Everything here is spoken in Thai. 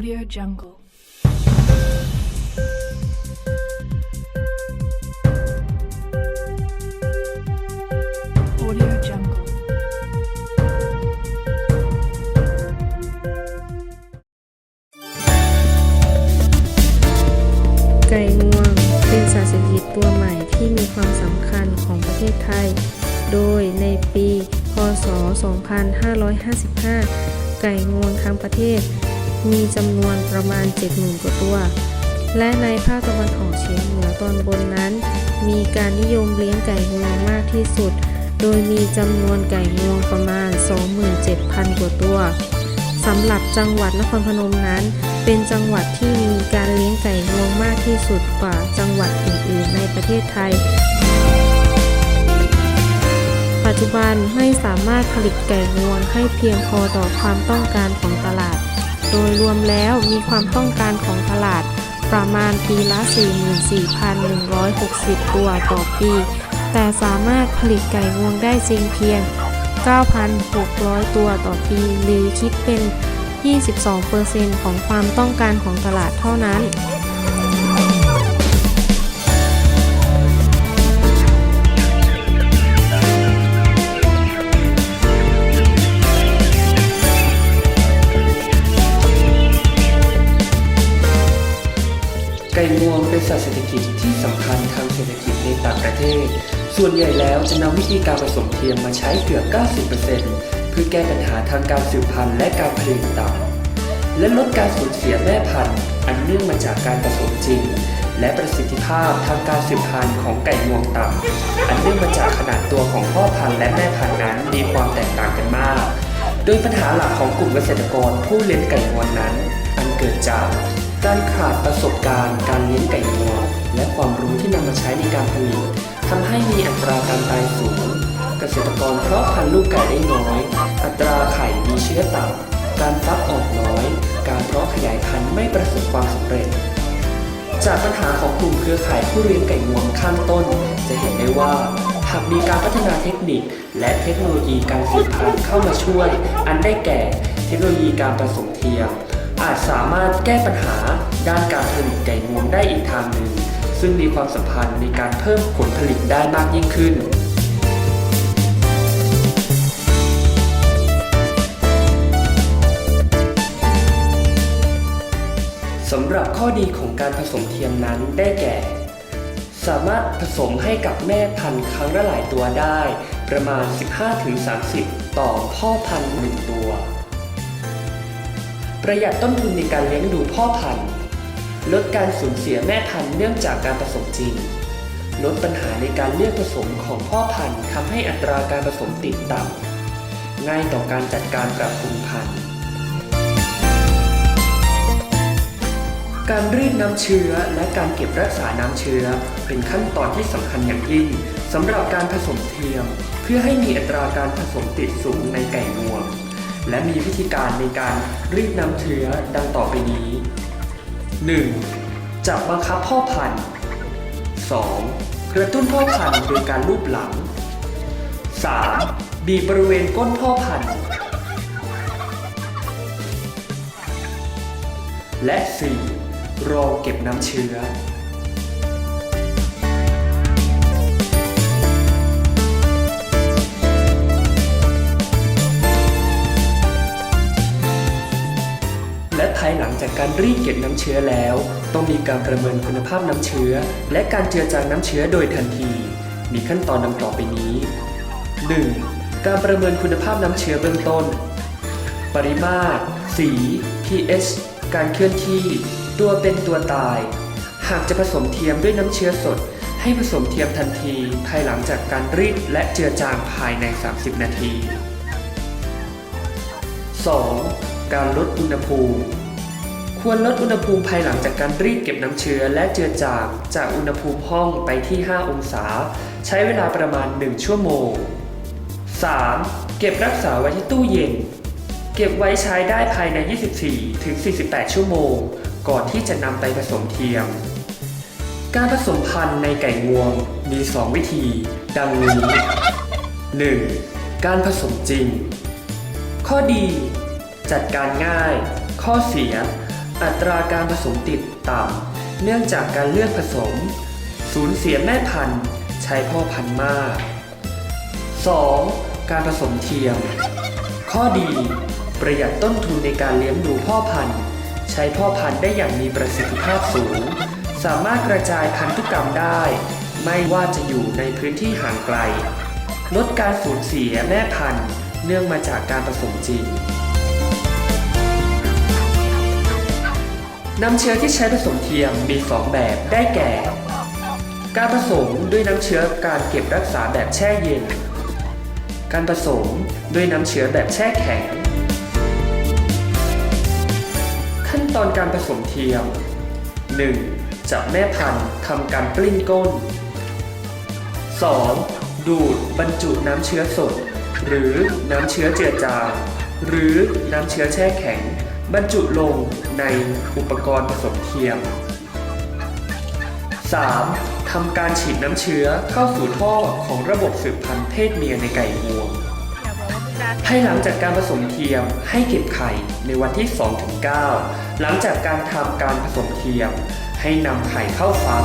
Audio Jungle. Audio Jungle. ไก่งวงเป็นสัตว์เศรษฐกิจตัวใหม่ที่มีความสำคัญของประเทศไทย โดยในปี พศ 2555 ไก่งวงทั้งประเทศ มีจำนวนประมาณ 70,000กว่าตัว และในภาคตะวันออกเฉียงเหนือตอนบนนั้น มีการนิยมเลี้ยงไก่งวงมากที่สุด โดยมีจำนวนไก่งวงประมาณ 27,000 กว่าตัวสำหรับจังหวัดนครพนมนั้น เป็นจังหวัดที่มีการเลี้ยงไก่งวงมากที่สุดกว่าจังหวัดอื่นๆ ในประเทศไทย ปัจจุบันไม่สามารถผลิตไก่งวงให้เพียงพอต่อความต้องการของตลาด โดยรวมแล้วมีความต้องการของตลาดประมาณปีละ 44,160 ตัวต่อปี แต่สามารถผลิตไก่งวงได้จริงเพียง 9,600 ตัวต่อปี หรือคิดเป็น 22%ของความต้องการของตลาดเท่านั้น งวงเป็นสัตว์เศรษฐกิจที่สำคัญทางเศรษฐกิจในต่างประเทศ ส่วนใหญ่แล้วจะนำวิธีการผสมเทียมมาใช้เกือบ 90%เพื่อแก้ปัญหาทางการสืบพันธุ์และการผลิตต่ำและลดการสูญเสียแม่พันธุ์ อันเนื่องมาจากการผสมจริง และประสิทธิภาพทางการสืบพันธุ์ของไก่งวงต่ำอันเนื่องมาจากขนาดตัวของพ่อพันธุ์และแม่พันธุ์นั้นมีความแตกต่างกันมาก โดยปัญหาหลักของกลุ่มเกษตรกรผู้เลี้ยงไก่งวงนั้น อันเกิดจาก การขาดประสบการณ์การเลี้ยงไก่งวงและความรู้ที่นำมาใช้ในการผลิตทำให้มีอัตราการตายสูง เกษตรกรเพาะพันธุ์ลูกไก่ได้น้อย อัตราไข่มีเชื้อต่ำการฟักออกน้อย การเพาะขยายพันธุ์ไม่ประสบความสำเร็จ จากปัญหาของกลุ่มเครือข่ายผู้เลี้ยงไก่งวงข้างต้น จะเห็นได้ว่าหากมีการพัฒนาเทคนิค และเทคโนโลยีการสืบพันธุ์เข้ามาช่วย อันได้แก่ เทคโนโลยีการผสมเทียม อาจสามารถแก้ปัญหาด้านการผลิตไก่งวงได้อีกทางหนึ่ง ซึ่งมีความสัมพันธ์ในการเพิ่มผลผลิตได้มากยิ่งขึ้นสำหรับข้อดีของการผสมเทียมนั้นได้แก่ สามารถผสมให้กับแม่พันธุ์ครั้งละหลายตัวได้ ประมาณ 15-30 ต่อพ่อพันธุ์หนึ่งตัว ประหยัดต้นทุนในการเลี้ยงดูพ่อพันธุ์ ลดการสูญเสียแม่พันธุ์เนื่องจากการผสมจริง ลดปัญหาในการเลือกผสมของพ่อพันธุ์ทำให้อัตราการผสมติดต่ำง่ายต่อการจัดการปรับปรุงพันธุ์ การรีดน้ำเชื้อและการเก็บรักษาน้ำเชื้อ เป็นขั้นตอนที่สำคัญอย่างยิ่งสำหรับการผสมเทียม เพื่อให้มีอัตราการผสมติดสูงในไก่งวง และมีวิธีการในการรีดน้ำเชื้อดังต่อไปนี้ 1. จับบังคับพ่อพันธุ์ 2. กระตุ้นพ่อพันธุ์โดยการลูบหลัง 3. บีบบริเวณก้นพ่อพันธุ์ และ 4. รอเก็บน้ำเชื้อ จากการรีดเก็บน้ำเชื้อแล้ว ต้องมีการประเมินคุณภาพน้ำเชื้อ และการเจือจางน้ำเชื้อโดยทันที มีขั้นตอนดังต่อไปนี้ 1. การประเมินคุณภาพน้ำเชื้อเบื้องต้น ปริมาตร สี pH การเคลื่อนที่ ตัวเป็นตัวตาย หากจะผสมเทียมด้วยน้ำเชื้อสด ให้ผสมเทียมทันที ภายหลังจากการรีดและเจือจางภายใน 30 นาที 2. การลดอุณหภูมิ ควรลดอุณหภูมิภายหลังจากการรีดเก็บน้ำเชื้อและเจือจางจากอุณหภูมิห้องไปที่ 5 องศา ใช้เวลาประมาณ 1 ชั่วโมง 3. เก็บรักษาไว้ที่ตู้เย็น เก็บไว้ใช้ได้ภายใน 24 ถึง 48 ชั่วโมง ก่อนที่จะนำไปผสมเทียม การผสมพันธุ์ในไก่งวงมี 2 วิธี ดังนี้ 1. การผสมจริง ข้อดี จัดการง่าย ข้อเสีย อัตราการผสมติดต่ำเนื่องจากการเลือกผสม สูญเสียแม่พันธุ์ ใช้พ่อพันธุ์มาก 2. การผสมเทียม ข้อดี ประหยัดต้นทุนในการเลี้ยงดูพ่อพันธุ์ ใช้พ่อพันธุ์ได้อย่างมีประสิทธิภาพสูง สามารถกระจายพันธุกรรมได้ ไม่ว่าจะอยู่ในพื้นที่ห่างไกล ลดการสูญเสียแม่พันธุ์ เนื่องมาจากการผสมจริง น้ำเชื้อที่ใช้ผสมเทียมมี 2 แบบได้แก่ การผสมด้วยน้ำเชื้อการเก็บรักษาแบบแช่เย็น การผสมด้วยน้ำเชื้อแบบแช่แข็ง ขั้นตอนการผสมเทียม 1. จับแม่พันธุ์ทำการกลิ้งก้น 2. ดูดบรรจุน้ำเชื้อสด หรือน้ำเชื้อเจือจางหรือน้ำเชื้อแช่แข็ง บรรจุลงในอุปกรณ์ผสมเทียม 3. ทำการฉีดน้ำเชื้อเข้าสู่ท่อของระบบสืบพันธุ์เพศเมียในไก่งวงภายหลังจากการผสมเทียมให้เก็บไข่ในวันที่ 2-9 หลังจากการทำการผสมเทียมให้นำไข่เข้าฟัก